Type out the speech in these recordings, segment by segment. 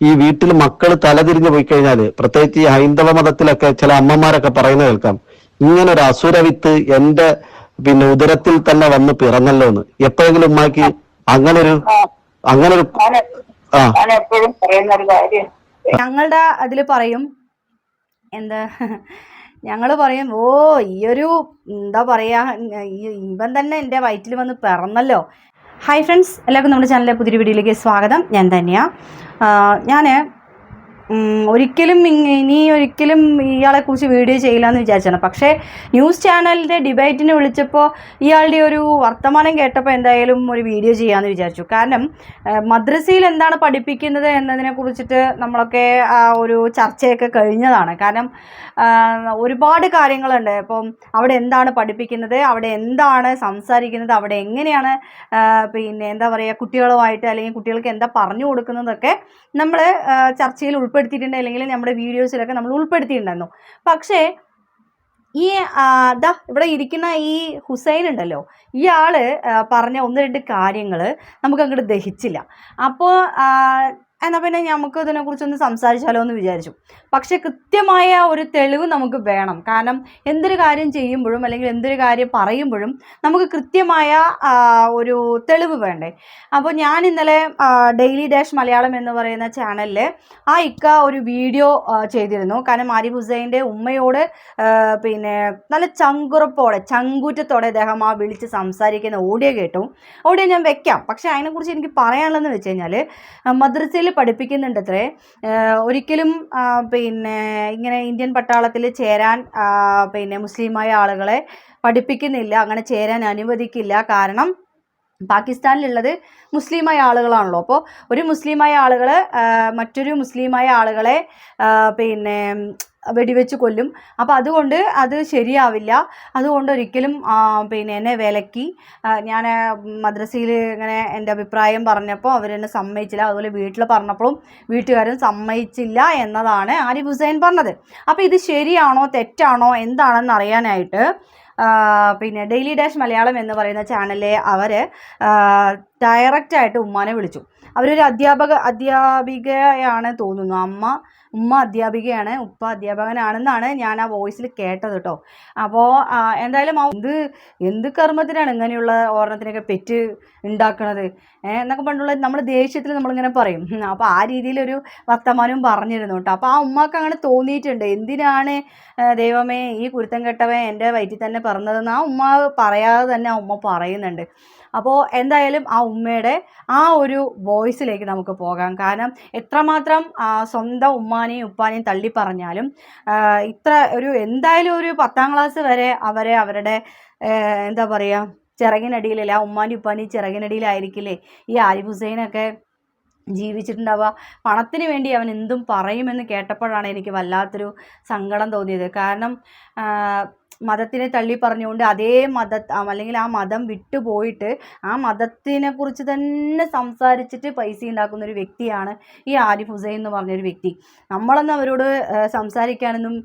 ഈ വീട്ടിൽ മക്കൾ തലതിരിഞ്ഞു പോയി കഴിഞ്ഞാൽ പ്രത്യേകിച്ച് ഈ ഹൈന്ദവ മതത്തിലൊക്കെ ചില അമ്മമാരൊക്കെ പറയുന്നത് കേൾക്കാം. ഇങ്ങനെ ഒരു അസുരവിത്ത് എന്റെ പിന്നെ ഉദരത്തിൽ തന്നെ വന്ന് പിറന്നല്ലോ എന്ന്. എപ്പോഴെങ്കിലും ഉമ്മാക്ക് അങ്ങനെ ഒരു അങ്ങനെ ഒരു എപ്പോഴും പറയുന്ന ഒരു കാര്യം. ഞങ്ങളുടെ അതിൽ പറയും എന്താ ഞങ്ങൾ പറയും ഓ ഈയൊരു എന്താ പറയാ ഇവൻ തന്നെ എന്റെ വയറ്റിൽ വന്ന് പിറന്നല്ലോ. ഹായ് ഫ്രണ്ട്സ് എല്ലാവർക്കും നമ്മുടെ ചാനലിലെ പുതിയൊരു വീഡിയോയിലേക്ക് സ്വാഗതം. ഞാൻ തന്നെയാണ് ഞാൻ ഒരിക്കലും ഇനി ഒരിക്കലും ഇയാളെ കുറിച്ച് വീഡിയോ ചെയ്യില്ല എന്ന് വിചാരിച്ചാണ്. പക്ഷേ ന്യൂസ് ചാനലിന്റെ ഡിബേറ്റിന് വിളിച്ചപ്പോൾ ഇയാളുടെ ഒരു വർത്തമാനം കേട്ടപ്പോൾ എന്തായാലും ഒരു വീഡിയോ ചെയ്യാമെന്ന് വിചാരിച്ചു. കാരണം മദ്രസയിൽ എന്താണ് പഠിപ്പിക്കുന്നത് എന്നതിനെ കുറിച്ചിട്ട് നമ്മളൊക്കെ ആ ഒരു ചർച്ചയൊക്കെ കഴിഞ്ഞതാണ്. കാരണം ഒരുപാട് കാര്യങ്ങളുണ്ട്. ഇപ്പം അവിടെ എന്താണ് പഠിപ്പിക്കുന്നത് അവിടെ എന്താണ് സംസാരിക്കുന്നത് അവിടെ എങ്ങനെയാണ് പിന്നെ എന്താ പറയുക കുട്ടികളുമായിട്ട് അല്ലെങ്കിൽ കുട്ടികൾക്ക് എന്താ പറഞ്ഞു കൊടുക്കുന്നതൊക്കെ നമ്മൾ ചർച്ചയിൽ ഉൾപ്പെടുത്തിയിട്ടുണ്ട് അല്ലെങ്കിൽ നമ്മുടെ വീഡിയോസിലൊക്കെ നമ്മൾ ഉൾപ്പെടുത്തിയിട്ടുണ്ടായിരുന്നു. പക്ഷേ ഈ ദാ ഇവിടെ ഇരിക്കുന്ന ഈ ഹുസൈൻ ഉണ്ടല്ലോ ഇയാൾ പറഞ്ഞ ഒന്ന് രണ്ട് കാര്യങ്ങൾ നമുക്ക് അങ്ങോട്ട് ദഹിച്ചില്ല. അപ്പോൾ എന്നാൽ പിന്നെ നമുക്ക് ഇതിനെക്കുറിച്ചൊന്ന് സംസാരിച്ചാലോ എന്ന് വിചാരിച്ചു. പക്ഷേ കൃത്യമായ ഒരു തെളിവ് നമുക്ക് വേണം. കാരണം എന്തൊരു കാര്യം ചെയ്യുമ്പോഴും അല്ലെങ്കിൽ എന്തൊരു കാര്യം പറയുമ്പോഴും നമുക്ക് കൃത്യമായ ഒരു തെളിവ് വേണ്ടേ. അപ്പോൾ ഞാൻ ഇന്നലെ ഡെയിലി ഡാഷ് മലയാളം എന്ന് പറയുന്ന ചാനലിൽ ആ ഇക്ക ഒരു വീഡിയോ ചെയ്തിരുന്നു. കാരണം ആരിഫ് ഹുസൈന്റെ ഉമ്മയോട് പിന്നെ നല്ല ചങ്കുറപ്പോടെ ചങ്കൂറ്റത്തോടെ അദ്ദേഹം ആ വിളിച്ച് സംസാരിക്കുന്ന ഓഡിയോ കേട്ടു. ഓഡിയോ ഞാൻ വെക്കാം. പക്ഷേ അതിനെക്കുറിച്ച് എനിക്ക് പറയാനുള്ളതെന്ന് വെച്ച് കഴിഞ്ഞാൽ മദ്രസയിൽ പഠിപ്പിക്കുന്നുണ്ട് അത്രേ ഒരിക്കലും പിന്നെ ഇങ്ങനെ ഇന്ത്യൻ പട്ടാളത്തിൽ ചേരാൻ പിന്നെ മുസ്ലിമായ ആളുകളെ പഠിപ്പിക്കുന്നില്ല അങ്ങനെ ചേരാൻ അനുവദിക്കില്ല. കാരണം പാകിസ്ഥാനിലുള്ളത് മുസ്ലിമായ ആളുകളാണല്ലോ. അപ്പോൾ ഒരു മുസ്ലിമായ ആളുകൾ മറ്റൊരു മുസ്ലിമായ ആളുകളെ പിന്നെ വെടിവെച്ച് കൊല്ലും. അപ്പോൾ അതുകൊണ്ട് അത് ശരിയാവില്ല. അതുകൊണ്ട് ഒരിക്കലും പിന്നെ എന്നെ വിലക്കി. ഞാൻ മദ്രസയിൽ ഇങ്ങനെ എന്റെ അഭിപ്രായം പറഞ്ഞപ്പോൾ അവരെന്നെ സമ്മതിച്ചില്ല. അതുപോലെ വീട്ടിൽ പറഞ്ഞപ്പോഴും വീട്ടുകാരും സമ്മതിച്ചില്ല എന്നതാണ് ആരി ഹുസൈൻ പറഞ്ഞത്. അപ്പോൾ ഇത് ശരിയാണോ തെറ്റാണോ എന്താണെന്ന് അറിയാനായിട്ട് പിന്നെ ഡെയിലി ഡാഷ് മലയാളം എന്ന് പറയുന്ന ചാനലിലെ അവർ ഡയറക്റ്റായിട്ട് ഉമ്മാനെ വിളിച്ചു. അവരൊരു അധ്യാപക അധ്യാപികയാണ് തോന്നുന്നു. അമ്മ ഉമ്മ അധ്യാപികയാണ് ഉപ്പ അധ്യാപകനാണെന്നാണ് ഞാൻ ആ വോയിസിൽ കേട്ടത് കേട്ടോ അപ്പോൾ എന്തായാലും എന്ത് എന്ത് കർമ്മത്തിനാണ് ഇങ്ങനെയുള്ള ഓർണത്തിനൊക്കെ പെറ്റ് ഉണ്ടാക്കണത് ഏഹ് എന്നൊക്കെ പണ്ടുള്ള നമ്മൾ ദേഷ്യത്തിൽ നമ്മളിങ്ങനെ പറയും. അപ്പോൾ ആ രീതിയിലൊരു വർത്തമാനവും പറഞ്ഞിരുന്നു കേട്ടോ അപ്പോൾ ആ ഉമ്മക്ക് അങ്ങനെ തോന്നിയിട്ടുണ്ട്. എന്തിനാണ് ദൈവമേ ഈ കുരുത്തം കെട്ടവേ എന്റെ വയറ്റിൽ തന്നെ പറഞ്ഞതെന്ന് ആ ഉമ്മ പറയാതെ തന്നെ ആ ഉമ്മ പറയുന്നുണ്ട്. അപ്പോൾ എന്തായാലും ആ ഉമ്മയുടെ ആ ഒരു വോയിസിലേക്ക് നമുക്ക് പോകാം. കാരണം എത്രമാത്രം സ്വന്തം ഉമ്മാനെയും ഉപ്പാനെയും തള്ളി പറഞ്ഞാലും ഇത്ര ഒരു എന്തായാലും ഒരു പത്താം ക്ലാസ് വരെ അവരെ അവരുടെ എന്താ പറയുക ചിറകിനടിയിലല്ല ആ ഉമ്മാന്റെ ഉപ്പാന്റെയും ചിറകിനടിയിലായിരിക്കില്ലേ ഈ ആരിഫ് ഹുസൈനൊക്കെ ജീവിച്ചിട്ടുണ്ടാവുക. പണത്തിന് വേണ്ടി അവൻ എന്തും പറയുമെന്ന് കേട്ടപ്പോഴാണ് എനിക്ക് വല്ലാത്തൊരു സങ്കടം തോന്നിയത്. കാരണം മതത്തിനെ തള്ളി പറഞ്ഞുകൊണ്ട് അതേ മത അല്ലെങ്കിൽ ആ മതം വിട്ടുപോയിട്ട് ആ മതത്തിനെ കുറിച്ച് തന്നെ സംസാരിച്ചിട്ട് പൈസ ഉണ്ടാക്കുന്ന ഒരു വ്യക്തിയാണ് ഈ ആരിഫ് ഹുസൈൻ എന്ന് പറഞ്ഞൊരു വ്യക്തി. നമ്മളൊന്നും അവരോട് സംസാരിക്കാനൊന്നും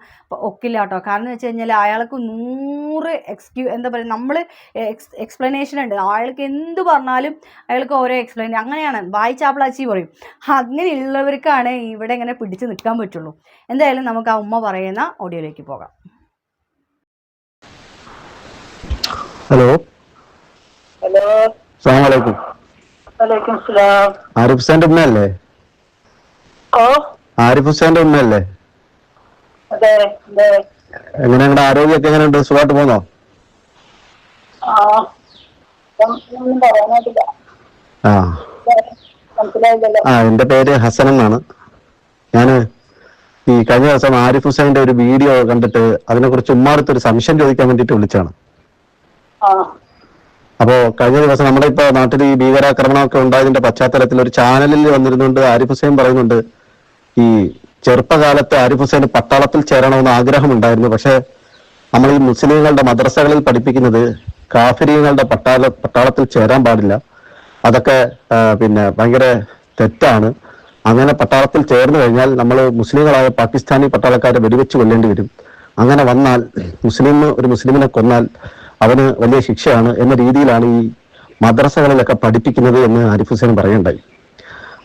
ഒക്കില്ല കേട്ടോ കാരണം എന്ന് വെച്ച് കഴിഞ്ഞാൽ അയാൾക്ക് നൂറ് എക്സ്ക്യൂ എന്താ പറയുക നമ്മൾ എക്സ് എക്സ്പ്ലനേഷൻ ഉണ്ട്. അയാൾക്ക് എന്ത് പറഞ്ഞാലും അയാൾക്ക് ഓരോ എക്സ്പ്ലെയിൻ അങ്ങനെയാണ്. വായിച്ചാപ്പിളാച്ചി പറയും അങ്ങനെയുള്ളവർക്കാണ് ഇവിടെ ഇങ്ങനെ പിടിച്ച് നിൽക്കാൻ പറ്റുള്ളൂ. എന്തായാലും നമുക്ക് ആ ഉമ്മ പറയുന്ന ഓഡിയോയിലേക്ക് പോകാം. ഹലോ. ഹലോ. അസ്സാം വലൈക്കും വലൈക്കും സ്ലാം ആരിഫ് ഹുസൈന്റെ ഉമ്മയല്ലേ? ഓ. ആരിഫ് ഹുസൈന്റെ ഉമ്മയല്ലേ? അതെ അതെ. എങ്ങനെ നിങ്ങളുടെ ആരോഗ്യമൊക്കെ എങ്ങനെയുണ്ട്? സുഖമായിട്ട് പോന്നോ? ആ ഒന്നും- പറയാനായിട്ടില്ല. ആ. മനസ്സിലായില്ലല്ലോ. ആ എന്റെ പേര് ഹസൻ എന്നാണ്. ഞാൻ ഈ കഴിഞ്ഞ ദിവസം ആരിഫ് ഹുസൈന്റെ ഒരു വീഡിയോ കണ്ടിട്ട് അതിനെക്കുറിച്ച് കുറിച്ച് ഒരു സംശയം ചോദിക്കാൻ വേണ്ടിയിട്ട് വിളിച്ചാണ് അപ്പോ കഴിഞ്ഞ ദിവസം നമ്മുടെ ഇപ്പൊ നാട്ടിൽ ഈ ഭീകരാക്രമണമൊക്കെ ഉണ്ടായതിന്റെ പശ്ചാത്തലത്തിൽ ഒരു ചാനലിൽ വന്നിരുന്നുണ്ട് ആരിഫ് ഹുസൈൻ പറയുന്നുണ്ട് ഈ ചെറുപ്പകാലത്ത് ആരിഫ് ഹുസൈൻ പട്ടാളത്തിൽ ചേരണമെന്ന് ആഗ്രഹമുണ്ടായിരുന്നു പക്ഷെ നമ്മൾ ഈ മുസ്ലിങ്ങളുടെ മദ്രസകളിൽ പഠിപ്പിക്കുന്നത് കാഫിരിയങ്ങളുടെ പട്ടാള പട്ടാളത്തിൽ ചേരാൻ പാടില്ല. അതൊക്കെ പിന്നെ ഭയങ്കര തെറ്റാണ്. അങ്ങനെ പട്ടാളത്തിൽ ചേർന്ന് കഴിഞ്ഞാൽ നമ്മൾ മുസ്ലിങ്ങളായ പാകിസ്ഥാനി പട്ടാളക്കാരെ വെടിവെച്ച് കൊല്ലേണ്ടി വരും. അങ്ങനെ വന്നാൽ മുസ്ലിം ഒരു മുസ്ലിമിനെ കൊന്നാൽ അവന് വലിയ ശിക്ഷയാണ് എന്ന രീതിയിലാണ് ഈ മദ്രസകളിലൊക്കെ പഠിപ്പിക്കുന്നത് എന്ന് ആരിഫ് ഹുസൈൻ പറയണ്ടായി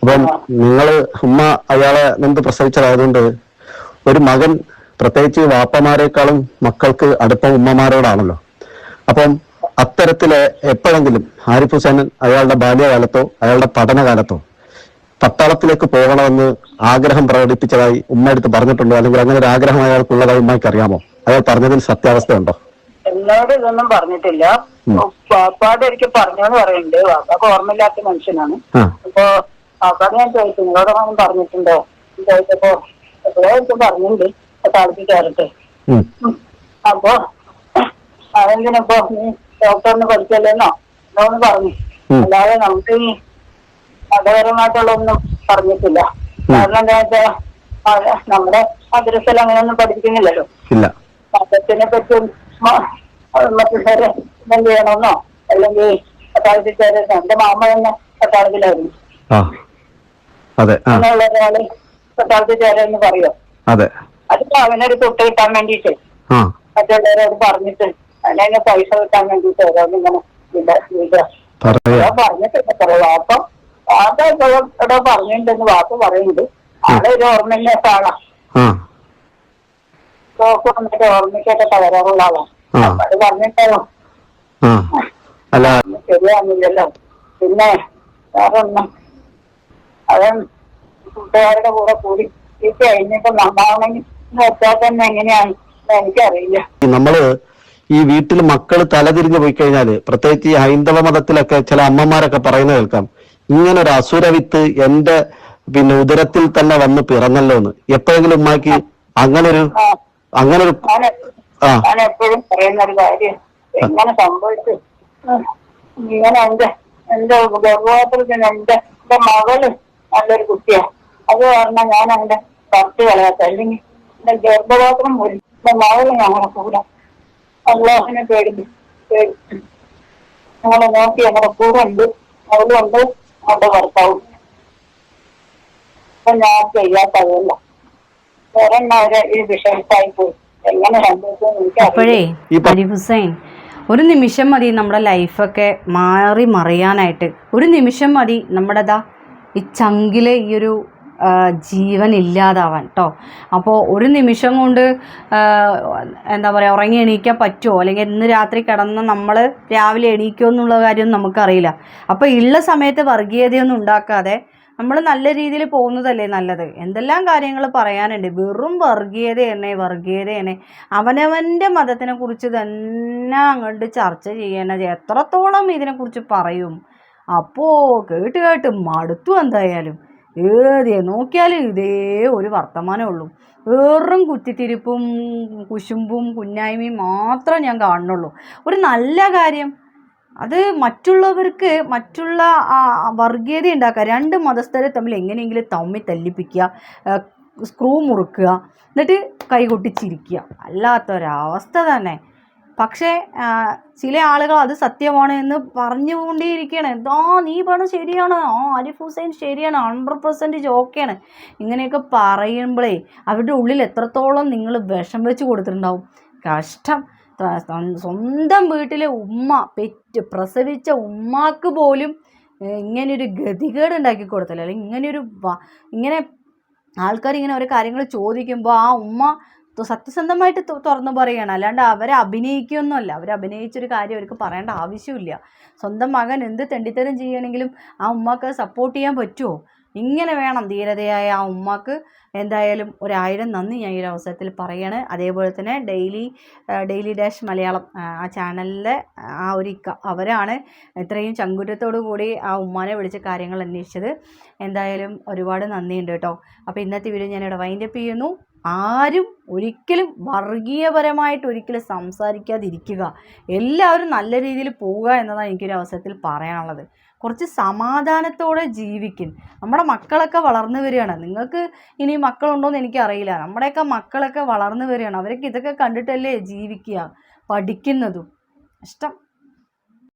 അപ്പം നിങ്ങൾ ഉമ്മ അയാളെ നിന്ന് പ്രസവിച്ചതായതുകൊണ്ട് ഒരു മകൻ പ്രത്യേകിച്ച് വാപ്പമാരെക്കാളും മക്കൾക്ക് അടുപ്പം ഉമ്മമാരോടാണല്ലോ. അപ്പം അത്തരത്തിൽ എപ്പോഴെങ്കിലും ആരിഫ് ഹുസൈൻ അയാളുടെ ബാല്യകാലത്തോ അയാളുടെ പഠനകാലത്തോ പട്ടാളത്തിലേക്ക് പോകണമെന്ന് ആഗ്രഹം പ്രകടിപ്പിച്ചതായി ഉമ്മ എടുത്ത് പറഞ്ഞിട്ടുണ്ടോ? അല്ലെങ്കിൽ അങ്ങനെ ഒരു ആഗ്രഹം അയാൾക്കുള്ളതായി ഉമ്മയ്ക്ക് അറിയാമോ? അയാൾ പറഞ്ഞതിൽ സത്യാവസ്ഥയുണ്ടോ? എന്നോട് ഇതൊന്നും പറഞ്ഞിട്ടില്ല. വാപ്പാട് എനിക്ക് പറഞ്ഞെന്ന് പറയുന്നുണ്ട് വാപ്പാക്ക് ഓർമ്മയില്ലാത്ത മനുഷ്യനാണ്. അപ്പൊ പാപ്പാട് ഞാൻ ചോദിച്ചു നിങ്ങളോടൊന്നും പറഞ്ഞിട്ടുണ്ടോ? ചോദിച്ചപ്പോ എപ്പോഴോ എനിക്ക് പറഞ്ഞിട്ടുണ്ട് താഴ്ത്തി കയറട്ടെ. അപ്പൊ അതെന്തിനപ്പോ നീ ഡോക്ടറിന് പഠിച്ചല്ലോ എന്നോന്ന് പറഞ്ഞു. അല്ലാതെ നമുക്ക് ഈ മതപരമായിട്ടുള്ളൊന്നും പറഞ്ഞിട്ടില്ല. കാരണം എന്താ വെച്ചാ നമ്മുടെ മദ്രസയിൽ അങ്ങനെയൊന്നും പഠിപ്പിക്കുന്നില്ലല്ലോ. മതത്തിനെ പറ്റി മറ്റുള്ളവരെ എന്ത് ചെയ്യണമെന്നോ? അല്ലെങ്കിൽ പട്ടാളത്തിൽ ചേരാൻ എന്റെ മാമ തന്നെ പട്ടാളത്തിലായിരുന്നു അതെ അങ്ങനെയുള്ള ഒരാൾ പട്ടാളത്തിൽ ചേരാന്ന് പറയോ? അതെ. അതിപ്പോ അവനൊരു തൊട്ട് കിട്ടാൻ വേണ്ടിയിട്ട് ആ. മറ്റുള്ളവരോട് പറഞ്ഞിട്ട് അതിനെ പൈസ കിട്ടാൻ വേണ്ടിട്ട് ഓരോന്നിങ്ങനെ ഇങ്ങനെ കുറെ വാപ്പ വാപ്പ ഇവിടെ പറഞ്ഞിട്ടുണ്ടെന്ന് വാപ്പ പറയുന്നുണ്ട്. ആളെ ഒരു ഓർമ്മയില്ലാത്ത ആളാ. ഓർമ്മയ്ക്കൊക്കെ തകരാറുള്ള ആളാ. അത് പറഞ്ഞിട്ടോ ആ. അല്ല. ശരിയാകുന്നില്ലല്ലോ പിന്നെ വേറെ ഒന്നും അവൻ കൂട്ടുകാരുടെ കൂടെ കൂടി ഈ കഴിഞ്ഞിട്ട് നന്നാവണമെങ്കിൽ വെച്ചാൽ തന്നെ എങ്ങനെയാണ് എനിക്കറിയില്ല. നമ്മൾ ഈ വീട്ടിൽ മക്കൾ തലതിരിഞ്ഞു പോയി കഴിഞ്ഞാൽ പ്രത്യേകിച്ച് ഈ ഹൈന്ദവ മതത്തിലൊക്കെ ചില അമ്മമാരൊക്കെ പറയുന്നത് കേൾക്കാം. ഇങ്ങനെ ഒരു അസുരവിത്ത് എന്റെ പിന്നെ ഉദരത്തിൽ തന്നെ വന്ന് പിറന്നല്ലോ എന്ന് എപ്പോഴെങ്കിലും ഉമ്മാക്ക് അങ്ങനൊരു അങ്ങനൊരു അങ്ങനെ ഒരു ഞാൻ എപ്പോഴും പറയുന്ന ഒരു കാര്യം എങ്ങനെ സംഭവിച്ചു? ഇങ്ങനെ എന്റെ എന്റെ ഗർഭപാത്രത്തിന് എന്റെ എന്റെ മകൾ നല്ലൊരു കുട്ടിയാ. അത് കാരണം ഞാൻ എന്റെ കറുത്ത് കളയാത്ത അല്ലെങ്കിൽ എന്റെ ഗർഭപാത്രം പോലും എന്റെ മകൾ ഞങ്ങളെ കൂടെ അള്ളാഹിനെ പേടി ഞങ്ങളെ നോക്കി ഞങ്ങളുടെ കൂടെ ഉണ്ട്. മകളും ഉണ്ട് അവളുടെ ഭർത്താവും. അപ്പൊ ഞാൻ ചെയ്യാത്തതല്ല. വേറെ ഈ വിഷയത്തായി പോയി. എങ്ങനെ അപ്പോഴേ അരി ഹുസൈൻ ഒരു നിമിഷം മതി നമ്മുടെ ലൈഫൊക്കെ മാറി മറിയാനായിട്ട്. ഒരു നിമിഷം മതി നമ്മുടെ ദാ ഈ ചങ്കിലെ ഈ ഒരു ജീവൻ ഇല്ലാതാവാൻ കേട്ടോ അപ്പോൾ ഒരു നിമിഷം കൊണ്ട് എന്താ പറയുക ഉറങ്ങി എണീക്കാൻ പറ്റുമോ അല്ലെങ്കിൽ ഇന്ന് രാത്രി കിടന്ന് നമ്മൾ രാവിലെ എണീക്കുമോ എന്നുള്ള കാര്യം നമുക്കറിയില്ല. അപ്പോൾ ഉള്ള സമയത്ത് വർഗീയതയൊന്നും ഉണ്ടാക്കാതെ നമ്മൾ നല്ല രീതിയിൽ പോകുന്നതല്ലേ നല്ലത്? എന്തെല്ലാം കാര്യങ്ങൾ പറയാനുണ്ട്. വെറും വർഗീയതയാണ് വർഗീയതയാണ് അവനവന്റെ മതത്തിനെ കുറിച്ച് തന്നെ അങ്ങോട്ട് ചർച്ച ചെയ്യണത് എത്രത്തോളം ഇതിനെക്കുറിച്ച് പറയും? അപ്പോൾ കേട്ട് കേട്ട് മടുത്തു എന്തായാലും. ഏതേ നോക്കിയാലും ഇതേ ഒരു വർത്തമാനമേ ഉള്ളൂ. വെറും കുത്തിത്തിരിപ്പും കുശുമ്പും കുഞ്ഞായ്മയും മാത്രം ഞാൻ കാണുന്നുള്ളൂ. ഒരു നല്ല കാര്യം അത് മറ്റുള്ളവർക്ക് മറ്റുള്ള ആ, വർഗീയത ഉണ്ടാക്കുക. രണ്ട് മതസ്ഥരെ തമ്മിൽ എങ്ങനെയെങ്കിലും തമ്മി തല്ലിപ്പിക്കുക സ്ക്രൂ മുറുക്കുക എന്നിട്ട് കൈകൊട്ടി ചിരിക്കുക അല്ലാത്തൊരവസ്ഥ തന്നെ. പക്ഷേ ചില ആളുകൾ അത് സത്യമാണ് എന്ന് പറഞ്ഞുകൊണ്ടേയിരിക്കുകയാണ്. എന്താ നീ പറഞ്ഞു ശരിയാണ്. ആ ആരിഫ് ഹുസൈൻ ശരിയാണ്. ഹൺഡ്രഡ് പെർസെന്റേജ് ഓക്കെയാണ് ഇങ്ങനെയൊക്കെ പറയുമ്പോഴേ അവരുടെ ഉള്ളിൽ എത്രത്തോളം നിങ്ങൾ വിഷം വെച്ച് കൊടുത്തിട്ടുണ്ടാവും. കഷ്ടം. സ്വന്തം വീട്ടിലെ ഉമ്മ പെറ്റ് പ്രസവിച്ച ഉമ്മാക്ക് പോലും ഇങ്ങനെയൊരു ഗതികേട് ഉണ്ടാക്കി കൊടുത്തില്ല. അല്ലെങ്കിൽ ഇങ്ങനെയൊരു ഇങ്ങനെ ആൾക്കാർ ഇങ്ങനെ ഓരോ കാര്യങ്ങൾ ചോദിക്കുമ്പോൾ ആ ഉമ്മ സത്യസന്ധമായിട്ട് തുറന്നു പറയുകയാണ് അല്ലാണ്ട് അവരെ അഭിനയിക്കുകയൊന്നുമല്ല അവർ അഭിനയിച്ചൊരു കാര്യം അവർക്ക് പറയേണ്ട ആവശ്യമില്ല. സ്വന്തം മകൻ എന്ത് തെണ്ടിത്തരം ചെയ്യണമെങ്കിലും ആ ഉമ്മക്ക് സപ്പോർട്ട് ചെയ്യാൻ പറ്റുമോ ഇങ്ങനെ വേണം ധീരതയായ ആ ഉമ്മക്ക് എന്തായാലും ഒരായിരം നന്ദി ഞാൻ ഈ ഒരു അവസരത്തിൽ പറയാണ്. അതേപോലെ തന്നെ ഡെയിലി ഡെയിലി ഡാഷ് മലയാളം ആ, ചാനലിലെ ആ ഒരു ഇക്ക അവരാണ് ഇത്രയും ചങ്കുറ്റത്തോടു കൂടി ആ ഉമ്മാനെ വിളിച്ച് കാര്യങ്ങൾ അന്വേഷിച്ചത്. എന്തായാലും ഒരുപാട് നന്ദിയുണ്ട് കേട്ടോ. അപ്പോൾ ഇന്നത്തെ വീഡിയോ ഞാനിവിടെ വൈൻഡപ്പ് ചെയ്യുന്നു. ആരും ഒരിക്കലും വർഗീയപരമായിട്ട് ഒരിക്കലും സംസാരിക്കാതിരിക്കുക. എല്ലാവരും നല്ല രീതിയിൽ പോവുക എന്നതാണ് എനിക്കൊരു അവസരത്തിൽ പറയാനുള്ളത്. കുറച്ച് സമാധാനത്തോടെ ജീവിക്കും. നമ്മുടെ മക്കളൊക്കെ വളർന്നു വരികയാണ്. നിങ്ങൾക്ക് ഇനി മക്കളുണ്ടോ എന്ന് എനിക്കറിയില്ല. നമ്മുടെയൊക്കെ മക്കളൊക്കെ വളർന്നു വരികയാണ്. അവരൊക്കെ ഇതൊക്കെ കണ്ടിട്ടല്ലേ ജീവിക്കുക പഠിക്കുന്നതും. ഇഷ്ടം.